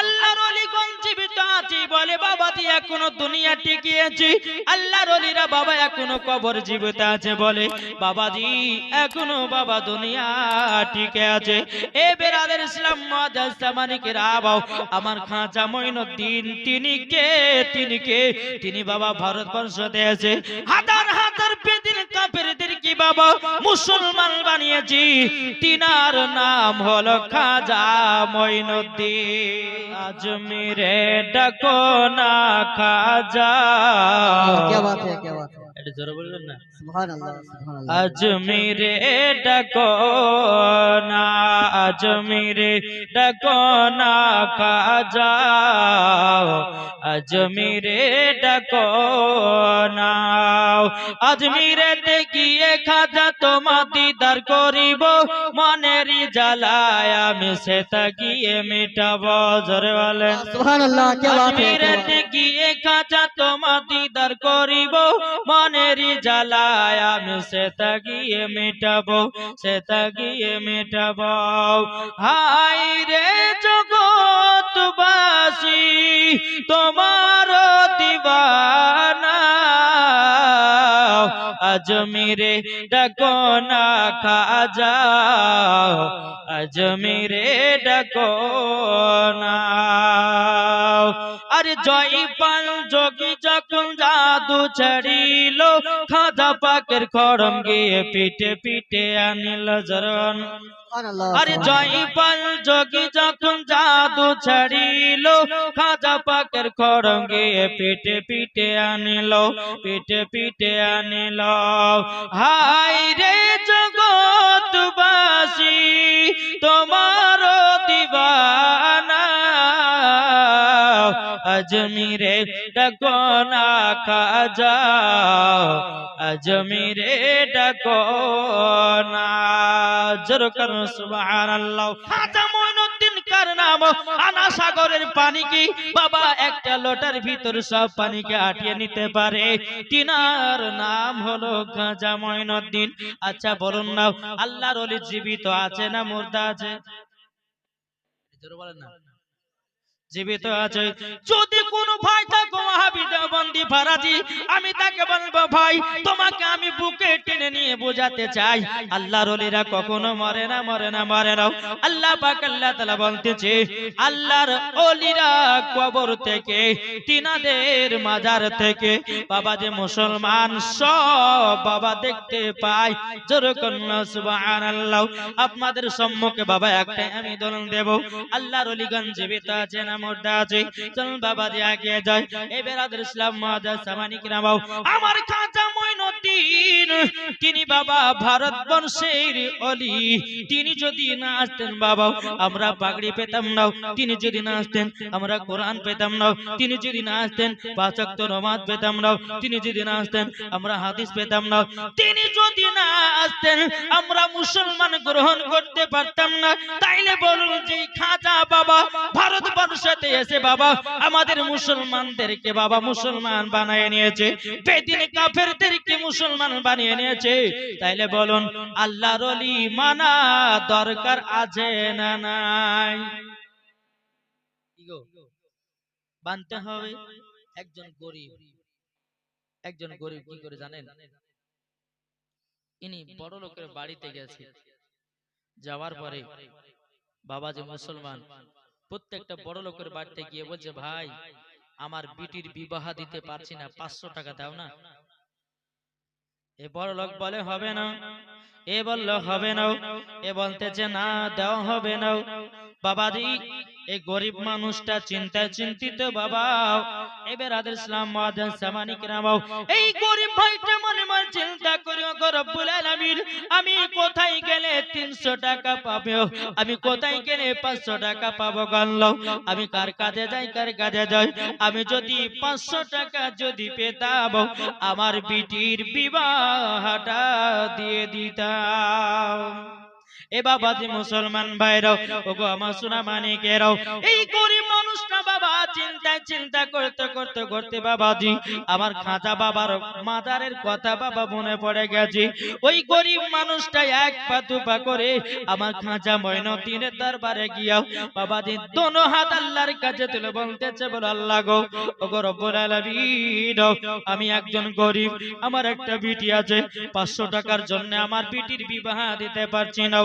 আল্লাহর অলিগণ জীবিত আছে বলে বাবা তুই এখনও দুনিয়া টিকিয়েছি। আল্লাহর অলিরা বাবা এখনও কবর জীবিত আছে বলে। বাবাজি এখনও বাবা দুনিয়া টিকে আছে। এ বেরাদের ইসলাম মাদাসামানিকের আবাও। আমার খাঁচা মঈনুদ্দিন, তিনি কে? তিনি কে? তিনি বাবা ভারতবর্ষ দেশে হাজার হাজার বেদিন কি বাবা মুসলমান বানিয়েছি। তিনার নাম হল খাজা মঈনুদ্দিন। আজমিরে ডাকো না খাজা। কে বাত কে বাত? এটা জোরে বলবেন না? আজমিরে ডাকো না আজমিরে ডাকো না খাজা। আজমিরে ডাকো না আজমিরে গিয়ে খাজা তোমা দিদার করিব। মনের জ্বালায় আমি সেটা গিয়ে মেটাব জোরে বলেন। আজমিরে গিয়ে কাঁচা তোমা দিদার করিব, মনেরই জ্বালায় আমি সে গিয়ে মেটাবো সে গিয়ে মেটাবো। হাই রে জগৎবাসী, তোমার দিবানা আজমিরে ডাকো না খাজা। আজমিরে ডাকো না আর জয়পাল যোগী যখন জাদু ছাড়িল খাদা পাকের খড়ম গিয়ে পিঠে পিঠে আনিল জরন আরে জয়পাল যোগী যখন জাদু ছাড়িল খাজা পাকের খরঙ্গে পিঠে পিঠে আনিল পিঠে পিঠে আনিল। হাই রে জগৎবাসী তোমার দিবানা। আজমিরে ডাকনা খাজা আজমিরে ডাকো না। জোর করো, সুবহানাল্লাহ। খাজা মঈনুদ্দিন কার নাম? আনা সাগরের পানি কি? বাবা, একটা লোটার ভিতর সব পানিকে আটিয়ে নিতে পারে। তিনার নাম হলো খাজা মঈনুদ্দিন আচ্ছা বলুন না, আল্লাহর ওলি জীবিত আছে না মুর্দা আছে? জোরে বলেন না। জীবিত আছে। যদি কোন ভাই থাকো বন্দি ফারাজি, আমি তাকে বলব, ভাই, তোমাকে আমি বুকে টেনে নিয়ে বোঝাতে চাই। আল্লাহর ওলিরা কখনো মরে না মরে না মরে না। আল্লাহ পাক আল্লাহ তাআলা বলতেছে, আল্লাহর ওলিরা কবর থেকে তিনাদের মাজার থেকে, বাবা যে মুসলমান, সব বাবা দেখতে পায়। যেরকম সুবহানাল্লাহ। আপনাদের সম্মুখে বাবা একটা আমি দলন দেব। আল্লাহর অলিগঞ্জ জীবিত আছে না মুর্দা চলুন বাবা যায় ইসলাম আমার খাজা মঈনুদ্দিন তিনি বাবা অলি। তিনি যদি না আসতেন বাবা, আমরা পাগড়ি পেতাম না। তিনি যদি না আসতেন, আমরা কোরআন পেতাম না। তিনি যদি না আসতেন নমাজ পেতাম না। তিনি যদি না আসতেন, আমরা হাদিস পেতাম না। তিনি যদি না আসতেন, আমরা মুসলমান গ্রহণ করতে পারতাম না। তাইলে বলুন যে খাজা বাবা ভারতবর্ষতে এসে বাবা আমাদের মুসলমানদেরকে বাবা মুসলমান বানিয়ে নিয়েছে। বেদিন কাফেরদেরকে মুসলমান বানিয়ে নিয়েছে। তাইলে বলুন, আল্লাহর অলি মানা দরকার আছে না নাই? বানতে হবে? একজন গরিব। একজন গরিব কি করে জানেন? ইনি বড় লোকের বাড়িতে গেছে। যাওয়ার পরে বাবা যে মুসলমান প্রত্যেকটা বড় লোকের বাড়িতে গিয়ে বলছে ভাই আমার বিটির বিবাহ দিতে পারছি না পাঁচশো টাকা দাও না। এ বড় লোক বলে হবে না। এ বলল, হবে না এ বলতেছে, না দেওয়া হবে না বাবাজি, এই গরিব মানুষটা চিন্তায় চিন্তিত, বাবা, এবার আদের ইসলাম মাদান সামানিক রামাও এই গরিব ভাইটা মনে মনে চিন্তা করি, ওগো রব্বুল আলামিন, আমি কোথায় গেলে 300 টাকা পাবো? আমি কোথায় গেলে 500 টাকা পাবো গল্ল আমি কার কাজে যাই, কার কাজে যাই? আমি যদি 500 টাকা যদি পেতাম, আমার বিটির বিবাহটা দিয়ে দিতাম। যাও এ বাবাজি মুসলমান ভাইরাও ওগো আমার সোনা মানিকেরাও এই গরিব মানুষটা বাবা চিন্তায় চিন্তা করতে করতে করতে বাবাজি, আমার খাজা বাবার মাজারের কথা বাবা মনে পড়ে গেছে। ওই গরিব মানুষটা এক পা দুপা করে আমার খাজা ময়নতিনের দরবারে গিয়া বাবাজি দোনো হাত আল্লাহর কাছে তুলে বলতেছে, বল আল্লাহ গো ও গো রব্বুল আলামিন, আমি একজন গরিব, আমার একটা বিটি আছে, পাঁচশো টাকার জন্য আমার বিটির বিবাহ দিতে পারছি না।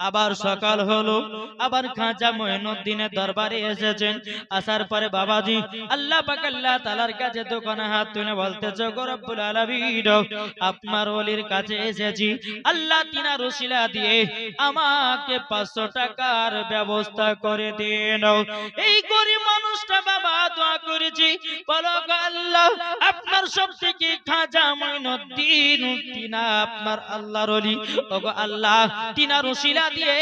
আবার সকাল হলো আবার খাঁচা মঈনুদ্দিনের দরবারে এসেছেন। আসার পরে বাবাজি আল্লাহ পাক আল্লাহ তাআলার কাছে দোকানে হাত তুলে বলতেছে গো রব্বুল আলামিন আপনার ওলির কাছে এসেছি। আল্লাহ তিনার রসিলা দিয়ে আমাকে 500 টাকার ব্যবস্থা করে দিন এই গরিব মানুষটা বাবা দোয়া করেছি বলো আল্লাহ খাজা তিনা আপনার আল্লাহর ওলি। ওগো আল্লাহ তিনা রসিলা দিয়ে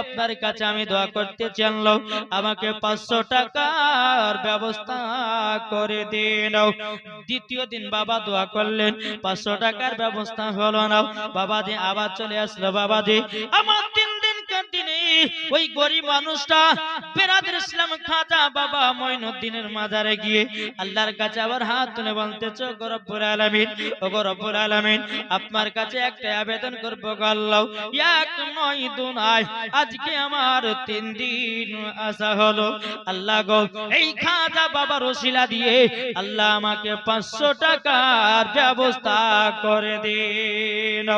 আপনার কাছে আমি দোয়া করতে চাইলাম। আমাকে পাঁচশো টাকার ব্যবস্থা করে দিন। দ্বিতীয় দিন বাবা দোয়া করলেন, পাঁচশো টাকার ব্যবস্থা হলো না। বাবা যে আবার চলে আসলো বাবা যে আমার তিন বাবা আপনার কাছে একটা আবেদন করব আল্লাহ। এক নয় দু নয় আজকে আমার তিন দিন আসা হলো। আল্লাহ গো, এই খাজা বাবার ওসিলা দিয়ে আল্লাহ আমাকে পাঁচশো টাকার ব্যবস্থা করে দিন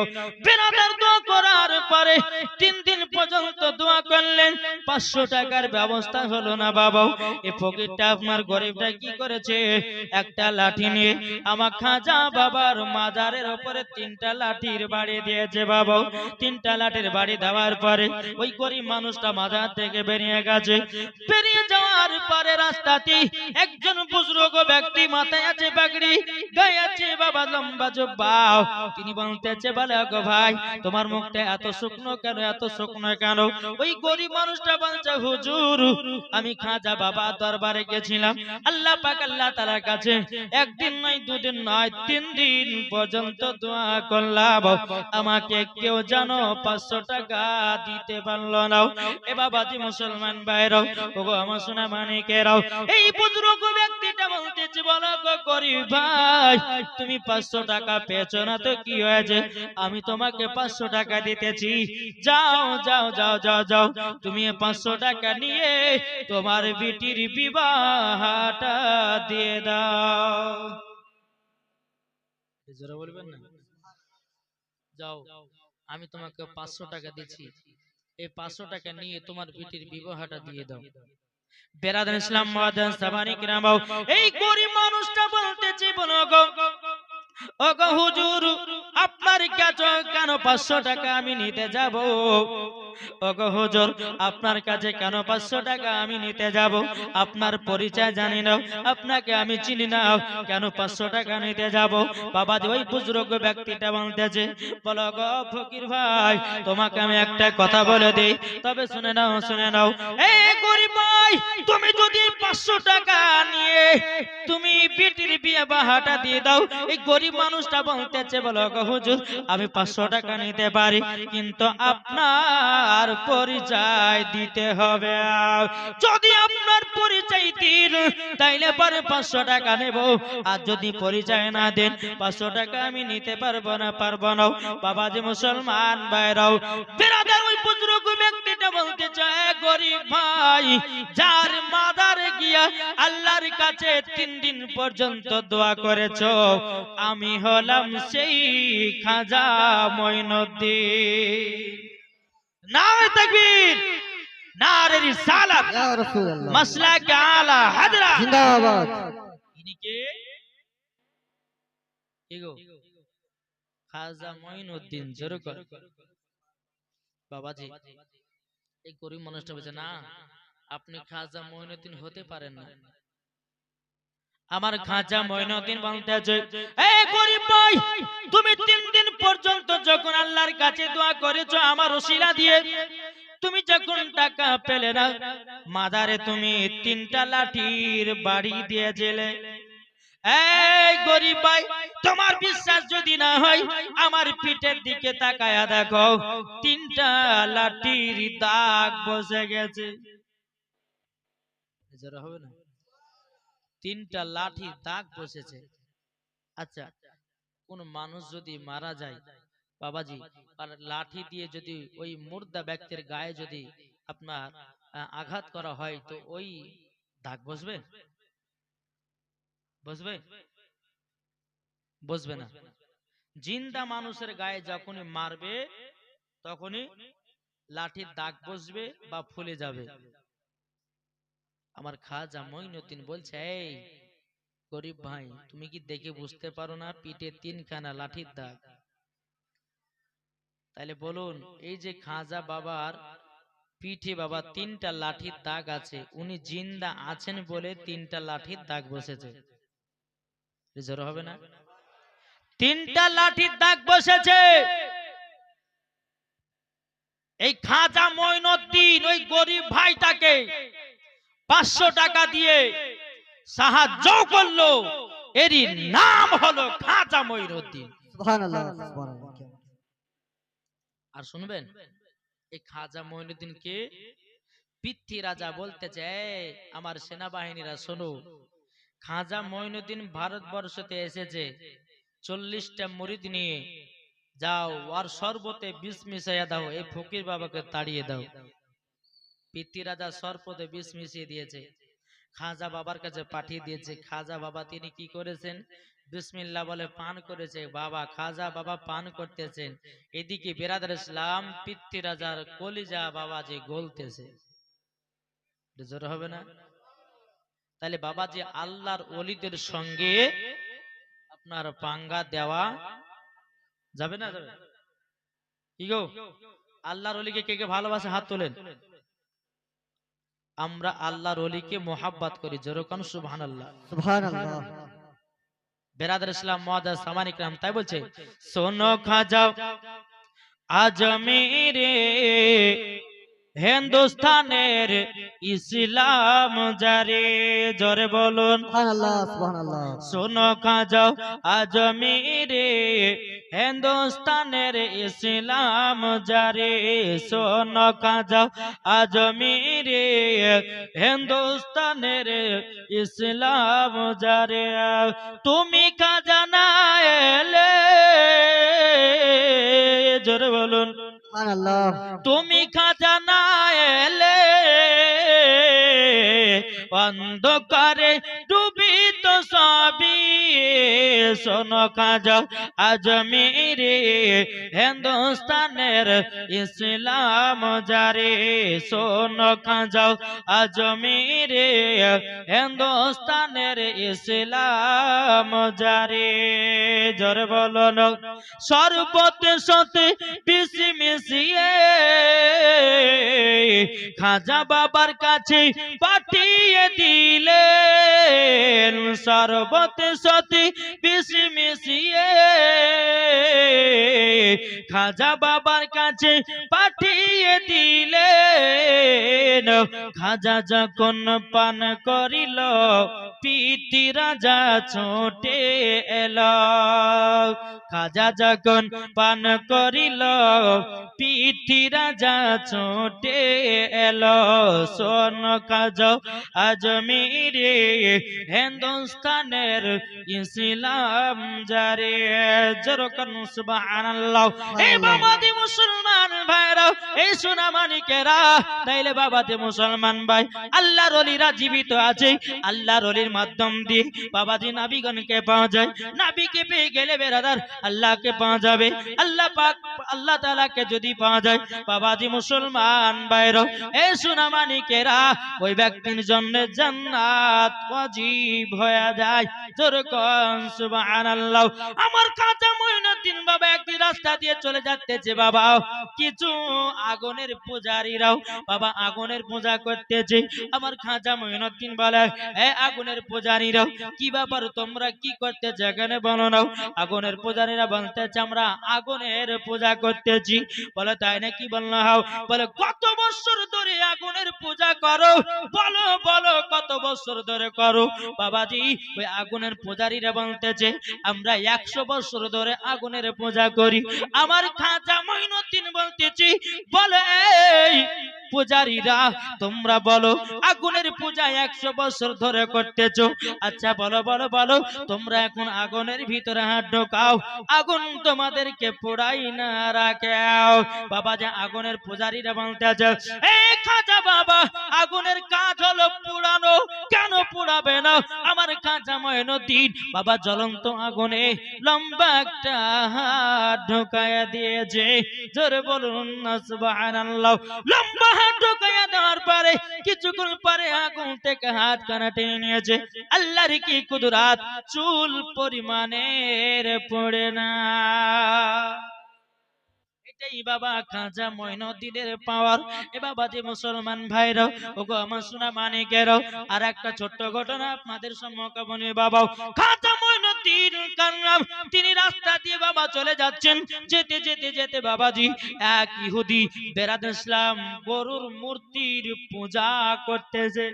বেরাদার দোয়া করার পরে তিন দিন পর্যন্ত দোয়া করলেন। পাঁচশো টাকার ব্যবস্থা হলো না এ ফকিরটা আপনার গরিবটা কি করেছে? একটা লাঠি নিয়ে আমার বাবার মাজারের উপরে তিনটা লাঠির বাড়ি দিয়েছে তিনটা লাঠির বাড়ি দেওয়ার পরে ওই গরিব মানুষটা মাজার থেকে বেরিয়ে গেছে। বেরিয়ে যাওয়ার পরে রাস্তাতে একজন ব্যক্তি মাথায় আছে পাগড়ি, গায়ে আছে বাবা লম্বা জব্বাও তিনি বলতেছে, বলে গো ভাই, তোমার মুখটা এত শুকনো কেন? এত শুকনো কেন? ওই গরিব মানুষটা বলছে, হুজুর, আমি খাজা বাবা দরবারে গেছিলাম। আল্লাহ পাক আল্লাহ তাআলার কাছে একদিন নয়, দুদিন নয়, তিন দিন পর্যন্ত দোয়া করলাম। আমাকে কেউ জানো পাঁচশো টাকা দিতে পারল না। এ বাবাজি মুসলমান ভাইরাও ওগো আমার সোনা মানিকেরাও, এই বুজুর্গ ব্যক্তিটা বলতেছে, বলো গো গরিব ভাই, তুমি পাঁচশো টাকা পেয়েছ না তো কি হয়েছে? আমি তোমাকে পাঁচশো টাকা দিতেছি। যাও যাও যাও যাও যাও যাও। তুমি পাঁচশো টাকা নিয়ে তোমার বিটির বিবাহটা দিয়ে দাও। বলবেন না? যাও, আমি তোমাকে পাঁচশো টাকা দিচ্ছি। এই পাঁচশো টাকা নিয়ে তোমার বিটির বিবাহটা দিয়ে দাও। বেরাদান ইসলাম মাদান সাবানি কিরামাও এই গরিব মানুষটা বলতেছে, বলো গো ও গো হুজুর, আপনার কাছে কেন পাঁচশো টাকা আমি নিতে যাব? আপনার কাছে কেন পাঁচশো টাকা আমি নিতে যাব? আপনার পরিচয় জানি না আপনাকে আমি চিনি না, কেন পাঁচশো টাকা নিতে যাব? বাবা ওই বুজুর্গ ব্যক্তিটা বলতেছে, বলো গো ফকির ভাই, তোমাকে আমি একটা কথা বলে দিই, তবে শুনে নাও শুনে নাও। এ গরিব ভাই, তুমি যদি পাঁচশো টাকা তুমি বিটির বিয়ে বাহাটা দিয়ে দাও। এই গরিব মানুষটা বলতেছে, বলো হুজুর, আমি পাঁচশো টাকা নিতে পারি, কিন্তু আপনার পরিচয় দিতে হবে। যদি আপনার পরিচয় দিন, তাইলে পরে পাঁচশো টাকা নেব। আর যদি পরিচয় না দেন, পাঁচশো টাকা আমি নিতে পারব না পারব না। বাবাজি মুসলমান ভাইরাও, বেরাদার ওই বুজুর্গ ব্যক্তিটা বলতে চায় গরিব ভাই, যার মাদারে গিয়া আল্লাহর কাছে তিন দিন পর্যন্ত দোয়া করেছ আমি হলাম সেই খাজা মঈনুদ্দিন। নারে তাকবীর নারে রিসালাত ইয়া রাসূলুল্লাহ। মাসলাক আলা হাজরা। জিন্দাবাদ। ইনি কে? এগো খাজা মঈনুদ্দিন জোরে কর। বাবাজি এই গরিব মানুষটা বলছে না আপনি খাজা মঈনুদ্দিন হতে পারেন না। আমার খাঁচা ময়নদিন বলতেছে এই গরিব ভাই তুমি তিন দিন পর্যন্ত যখন আল্লাহর কাছে দোয়া করেছ আমার ওসিলা দিয়ে তুমি যখন টাকা পেলে না মাদারে তুমি তিনটা লাঠির বাড়ি দিয়েছিলে। এই গরিব ভাই তোমার বিশ্বাস যদি না হয় আমার পিঠের দিকে তাকায়া দেখো তিনটা লাঠির দাগ বসে গেছে। হবে না তিনটা লাঠির দাগ বসেছে। আচ্ছা কোন মানুষ যদি মারা যায় বাবাজি আর লাঠি দিয়ে যদি ওই মুর্দা ব্যক্তির গায়ে যদি আপনার আঘাত করা হয় তো ওই দাগ বসবে? বসবে। বসবে? না। জিন্দা মানুষের গায়ে যখনই মারবে তখনই লাঠির দাগ বসবে বা ফুলে যাবে। আমার খাজা মঈনুদ্দিন বলছে, এই গরিব ভাই, তুমি কি দেখে বুঝতে পারো না পিঠে তিনখানা লাঠির দাগ? তাহলে বলুন, এই যে খাজা বাবার পিঠে বাবা তিনটা লাঠির দাগ আছে, উনি জিন্দা আছেন বলে তিনটা লাঠির দাগ বসেছে। রিজর হবে না? তিনটা লাঠির দাগ বসেছে। এই খাজা মঈনুদ্দিন, ওই গরিব ভাইটাকে পাঁচশো টাকা দিয়ে সাহায্য করল। এরই নাম হলো খাজা সুবহানাল্লাহ। আর শুনবেন এই খাজা মঈনুদ্দিনকে পিতৃ রাজা বলতে চায় আমার সেনাবাহিনীরা শোনো খাজা মঈনুদ্দিন ভারতবর্ষতে এসেছে। চল্লিশটা মুরিদ নিয়ে যাও আর সর্বতে বিষ মিশাইয়া দাও এই ফকির বাবাকে তাড়িয়ে দাও। পিতৃ রাজা সর্বতে বিষ মিশিয়ে দিয়েছে। খাজা বাবার কাছে পাঠিয়ে দিয়েছে। খাজা বাবা তিনি কি করেছেন? বিসমিল্লাহ বলে পান করেছে। বাবা, খাজা বাবা পান করতেছেন। এদিকে বেরাদার ইসলাম পিতৃ রাজার কলিজা বাবা যে গলতেছে। জোর হবে না? তাহলে বাবা যে আল্লাহর অলিদের সঙ্গে আপনার পাঙ্গা দেওয়া যাবে না? যাবে কি গো? আল্লাহর অলিকে কে কে ভালোবাসে? হাত তোলেন। আমরা আল্লাহর অলিকে মোহাব্বত করি। যেরকম সুবহান আল্লাহ সুবহানাল্লাহ। বেরাদার ইসলাম মহাদাস সামানিক রাম তাই বলছে সোনো খাজা আজমিরে হিন্দুস্তানের ইসলাম জারে। জরে বলুন। শোনো খাজা আজমিরে হিন্দুস্তানের ইসলাম জারে শোনো খাজা আজমিরে হিন্দুস্তানের ইসলাম জারে। তুমি খাজা না এলে জোরে বলুন। তুমি খাজা না এলে অন্ধকারে ডুবিত সবই শোনো খাজা আজমিরে হিন্দুস্তানের ইসলাম জারে। শোনো খাজা আজমিরে হিন্দুস্তানের ইসলাম জারে। জোর বলন, সর্বতে সতে মিশিয়ে খাজা বাবার কাছে পাঠিয়ে দিলেন। সর্বতে সতে পিসি মিশিয়ে খাজা বাবার কাছে পাঠিয়ে দিলেন। খাজা যখন পান করিল পিতি রাজা ছোটে এল। খাজা যখন পান করিল পিতি রাজা ছোটে এল সোন কাজ আজমিরে হিন্দুস্তানের ইসলাম জারে। জরকন সুবহানাল্লাহ। এই বাবাদি মুসলমান ভাইরা এই সোনা মানিকেরা তাইলে বাবাতে মুসলমান ভাই আল্লাহর অলিরা জীবিত আছে আল্লাহর অলির মাধ্যম দিয়ে বাবাজি নাবিগণকে পাওয়া যায়। নাবিকে পেয়ে গেলে বেরাদার আল্লাহকে পাওয়া যাবে। আল্লাহ পাক আল্লাহ তাআলাকে যদি পাওয়া যায় বাবাজি মুসলমান ভাইরা মানিকেরা, ওই ব্যক্তির জন্য জান্নাত হয়ে যায়। আমার কাজা মইনুদ্দিন বাবা রাস্তা দিয়ে চলে যাচ্ছে বাবা। কিছু আগুনের পূজারীরাও বাবা আগুনের পূজা করতেছে। আমার খাজা মঈনুদ্দিন বলে, এ আগুনের পূজারীরাও, কি ব্যাপার তোমরা কি করতেছে এখানে? বলো নাও। আগুনের পূজারীরা বলতেছে, আমরা আগুনের পূজা করতেছি। বলে, তাই নাকি? বলল হাও বলে কত বছর ধরে আগুনের পূজা করো। বলো বলো, কত বছর ধরে করো। বাবাজি, ওই আগুনের পূজারীরা বলতেছে, আমরা একশো বছর ধরে আগুনের পূজা করি। আমার খাজা মঈনুদ্দিন বলতেছি, বলে পূজারীরা, তোমরা বলো, আগুনের পূজা একশো বছর ধরে করতেছো? আচ্ছা বলো বলো বলো, তোমরা এখন আগুনের ভিতরে হাত ঢোকাও। আগুন তোমাদেরকে পোড়াই না রাখাও। বাবা যে আগুনের পূজারীরা বলতে আছে বাবা, আগুনের হলো পুরানো। কেন পুড়াবে না? আমার বাবা জ্বলন্ত আগুনে লম্বা একটা হাত দিয়েছে। বলুন লম্বা হাত কিছুক্ষণ পরে আগুন থেকে হাত কানা টেনে নিয়েছে। আল্লাহর কি কুদরাত? চুল পরিমাণের পড়ে না। এটাই বাবা খাজা মঈনুদ্দিনের পাওয়ার এ বাবা যে মুসলমান ভাইরাও আমার সোনা মানিকেরাও আর একটা ছোট্ট ঘটনা আপনাদের সম্মুখে বলি বাবা। খাজা মঈনুদ্দিন কান্নাম তিনি রাস্তা দিয়ে বাবা চলে যাচ্ছেন। যেতে যেতে যেতে বাবাজি এক ইহুদি ইসলাম গরুর মূর্তির পূজা করতেছে।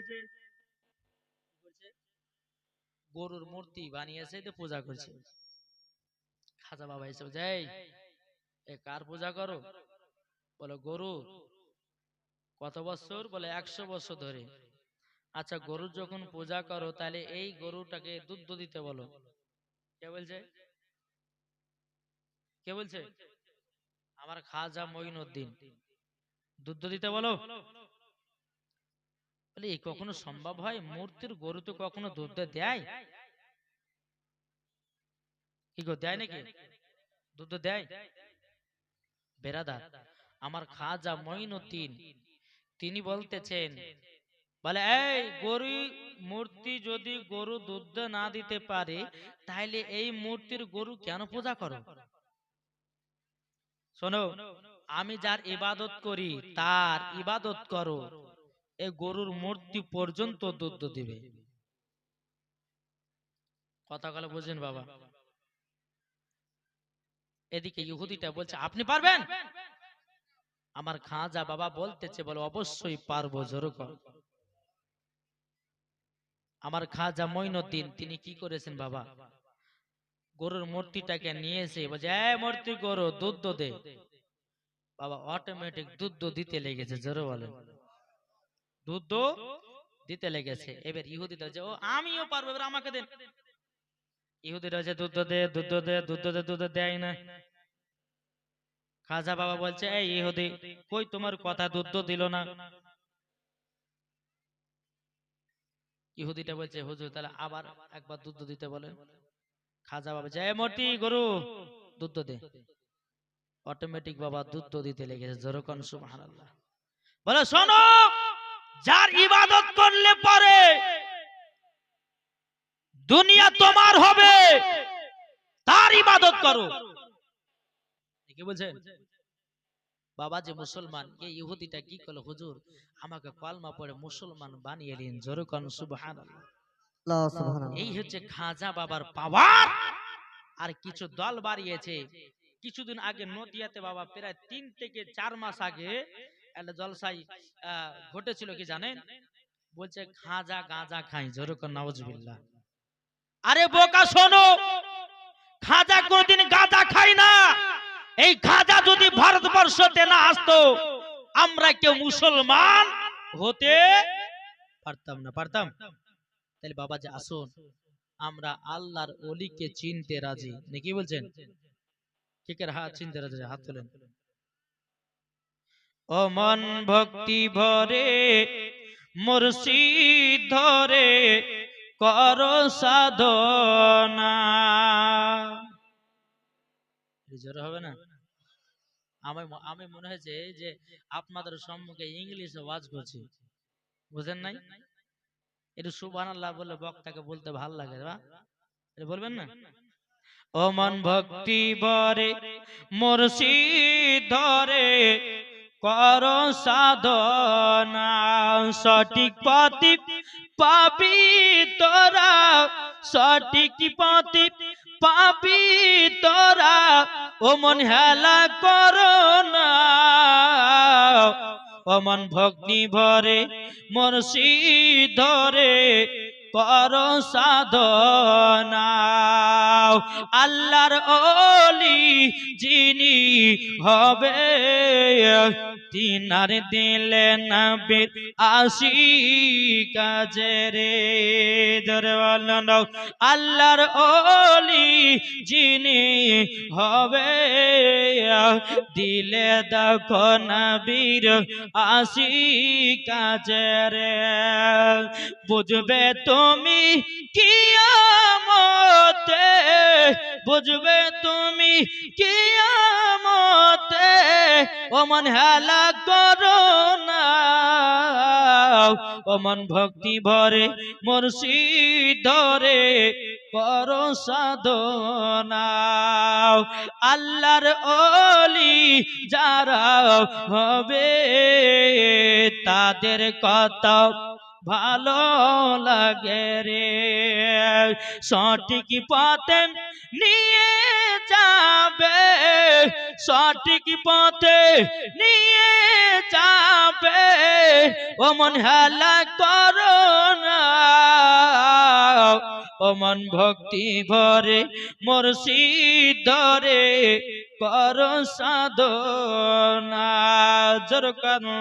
গরুর মূর্তি বানিয়েছে পূজা করছে। খাজা বাবা যাই এ কার পূজা করো? বলে, গরু। কত বছর? বলে, একশো বছর ধরে। আচ্ছা গরুর যখন পূজা করো, তাহলে এই গরুটাকে দুধ দিতে বলো। কে বলছে? কে বলছে? আমার খাজা মঈনুদ্দিন। দুধ দিতে বলো। বলে এই কখনো সম্ভব হয়? মূর্তির গরু তো কখনো দুধ দেয় কি গো, দেয় নাকি? দুধ দেয়। বেরাদার আমার খাজা মঈনুদ্দিন। তিনি বলতেছেন বলে এই গরু মূর্তি যদি গরু দুধ না দিতে পারে তাহলে এই মূর্তির গরু কেন পূজা করো? শোনো আমি যার ইবাদত করি তার ইবাদত করো। এই গরুর মূর্তি পর্যন্ত দুধ দিবে। কথা বলে বুঝেন বাবা। এদিকে ইহুদিটা বলছে আপনি পারবেন? আমার খাজা বাবা বলতেছে বলে অবশ্যই পারব জোর কর। আমার খাজা মঈনুদ্দিন তিনি কি করেছেন বাবা? গরুর মূর্তিটাকে নিয়ে এসে বলছে এই মূর্তি গরু দুধ দে। বাবা অটোমেটিক দুধ দিতে লেগেছে জোরে বলেন। দুধ দিতে লেগেছে। এবার ইহুদিটা যে ও আমিও পারব এবার আমাকে দেন। ইহুদিরা হচ্ছে দুধ দে দুধ দে দুধ দে, দুধ দেয় না। খাজা বাবা বলছে, এই ইহুদি, কই তোমার কথা দুধ দিল না? ইহুদিটা বলছে, হুজুর, তাহলে আবার একবার দুধ দিতে বলেন খাজা বাবা জয় মূর্তি গরু, দুধ দে। অটোমেটিক বাবা দুধ দিতে লেগেছে জোরকন সুবহানাল্লাহ। বলে, শোনো, যার ইবাদত করলে পরে দুনিয়া তোমার হবে। তার ইবাদত করো। কি বলছেন বাবা যে মুসলমান এই ইহুদিটা কি করল? হুজুর আমাকে কলমা পড়ে মুসলমান বানিয়ে দিন। জোরকন সুবহানাল্লাহ। আল্লাহ সুবহানাল্লাহ। এই হচ্ছে খাজা বাবার পাওয়ার। আর কিছু দল বাড়িয়েছে। কিছুদিন আগে নদিয়াতে বাবা প্রায় তিন থেকে চার মাস আগে একটা জলসাই আহ, ঘটেছিল কি জানেন? বলছে খাজা গাঁজা খাই। জোরকন নওয়াজবিল্লাহ আরে বোকা শোনো, খাজা কোনদিন গাঁজা খাই না। এই খাজা যদি ভারতবর্ষতে না আসতো, আমরা কেউ মুসলমান হতে পারতাম না, পারতাম? তাহলে বাবা যে আসুন, আমরা আল্লাহর অলিকে চিনতে রাজি। নাকি বলছেন? কেকের হাত চিনতে রাজি? হাত তোলেন। ও মন ভক্তি ভরে, মুর্শিদ ধরে কর সাধনা। হবে না? আমি আমি মনে হয়েছে যে আপনাদের সম্মুখে ইংলিশে ওয়াজ করছি। বুঝেন নাই? একটু সুবহানাল্লাহ বলে বক্তাকে বলতে ভালো লাগে বলবেন না? ও মন ভক্তি বরে মুর্শিদ ধরে, কর সাধনা। সঠিক পথে পাবি তোরা সঠিক পথে পাবি তোরা ও মন হেলা করো না। ও মন ভক্তি ভরে মুর্শিদ ধরে কর সাধনা। আল্লাহর ওলি যিনি হবে তিনার দিলে নবীর আশি কাজে রে বলো আল্লাহর ওলি যিনি হবে দিলে দেখো নবীর আশি কাজে রে। বুঝবে তুমি কিয়ামতে, বুঝবে তুমি কিয়ামতে ও মন হেলা করো না অমন মন ভক্তি ভরে মুর্শিদ ধরে করো সাধনা। আল্লাহর অলি যারা হবে তাদের কথা ভালো লাগে রে। সঠিক পথে নিয়ে যাবে, সঠিক পথে নিয়ে যাবে। ও মন হেলা করো না। ভক্তি ভরে মুর্শিদ ধরে কর সাধনা। জোর কানো